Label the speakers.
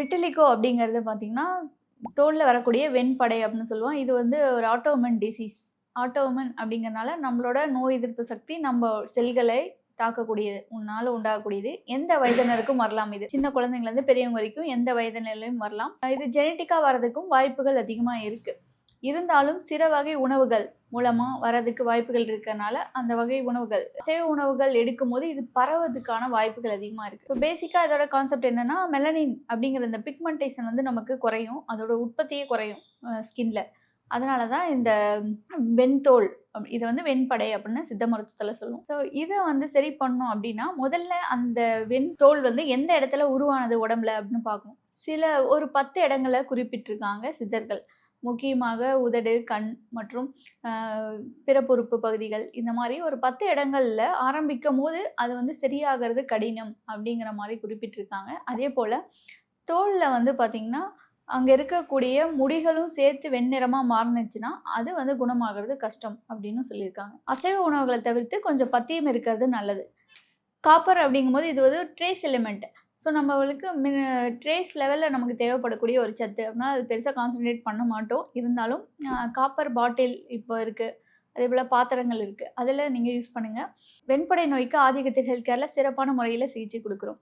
Speaker 1: விட்டலிகோ அப்படிங்கிறது பார்த்தீங்கன்னா தோலில் வரக்கூடிய வெண்படை அப்படின்னு சொல்லுவோம். இது வந்து ஒரு ஆட்டோமன் டிசீஸ் ஆட்டோமன் அப்படிங்கிறனால நம்மளோட நோய் எதிர்ப்பு சக்தி நம்ம செல்களை தாக்கக்கூடியது உன்னால உண்டாகக்கூடியது. எந்த வயதினருக்கும் வரலாம் இது. சின்ன குழந்தைங்கலேருந்து பெரியவங்க வரைக்கும் எந்த வயதினர்லையும் வரலாம். இது ஜெனட்டிக்காக வர்றதுக்கும் வாய்ப்புகள் அதிகமாக இருக்குது இருந்தாலும் சில வகை உணவுகள் மூலமாக வரதுக்கு வாய்ப்புகள் இருக்கிறனால அந்த வகை உணவுகள் அசைவ உணவுகள் எடுக்கும்போது இது பரவதுக்கான வாய்ப்புகள் அதிகமாக இருக்குது ஸோ பேசிக்காக இதோட கான்செப்ட் என்னென்னா மெலனின் அப்படிங்கிற இந்த பிக்மெண்டேஷன் வந்து நமக்கு குறையும். அதோட உற்பத்தியே குறையும் ஸ்கின்ல அதனால தான் இந்த வெண்தோல் இதை வந்து வெண்படை அப்படின்னு சித்த மருத்துவத்தில் சொல்லுவோம். ஸோ இதை வந்து சரி பண்ணோம் அப்படின்னா முதல்ல அந்த வெண்தோல் வந்து எந்த இடத்துல உருவானது உடம்புல அப்படின்னு பார்க்கணும். சில ஒரு பத்து இடங்களை குறிப்பிட்டிருக்காங்க சித்தர்கள். முக்கியமாக உதடு கண் மற்றும் பிறப்புறுப்பு பகுதிகள். இந்த மாதிரி ஒரு பத்து இடங்களில் ஆரம்பிக்கும் போது அது வந்து சரியாகிறது கடினம் அப்படிங்கிற மாதிரி குறிப்பிட்டிருக்காங்க. அதே போல் தோலில் வந்து பார்த்திங்கன்னா அங்கே இருக்கக்கூடிய முடிகளும் சேர்த்து வெண்ணிறமாக மாறினுச்சுன்னா அது வந்து குணமாகிறது கஷ்டம் அப்படின்னு சொல்லியிருக்காங்க. அசைவ உணவுகளை தவிர்த்து கொஞ்சம் பத்தியம் இருக்கிறது நல்லது. காப்பர் அப்படிங்கும்போது இது வந்து ட்ரேஸ் எலிமெண்ட் ஸோ நம்மளுக்கு ட்ரேஸ் லெவலில் நமக்கு தேவைப்படக்கூடிய ஒரு சத்து. அப்படின்னா அது பெருசாக கான்சன்ட்ரேட் பண்ண மாட்டோம். இருந்தாலும் காப்பர் பாட்டில் இப்போ இருக்குது அதே போல் பாத்திரங்கள் இருக்குது அதில் நீங்கள் யூஸ் பண்ணுங்கள் வெண்படை நோய்க்கு ஆதிக்கத்தில் ஹெல்த் கேரில் சிறப்பான முறையில் சிகிச்சை கொடுக்குறோம்.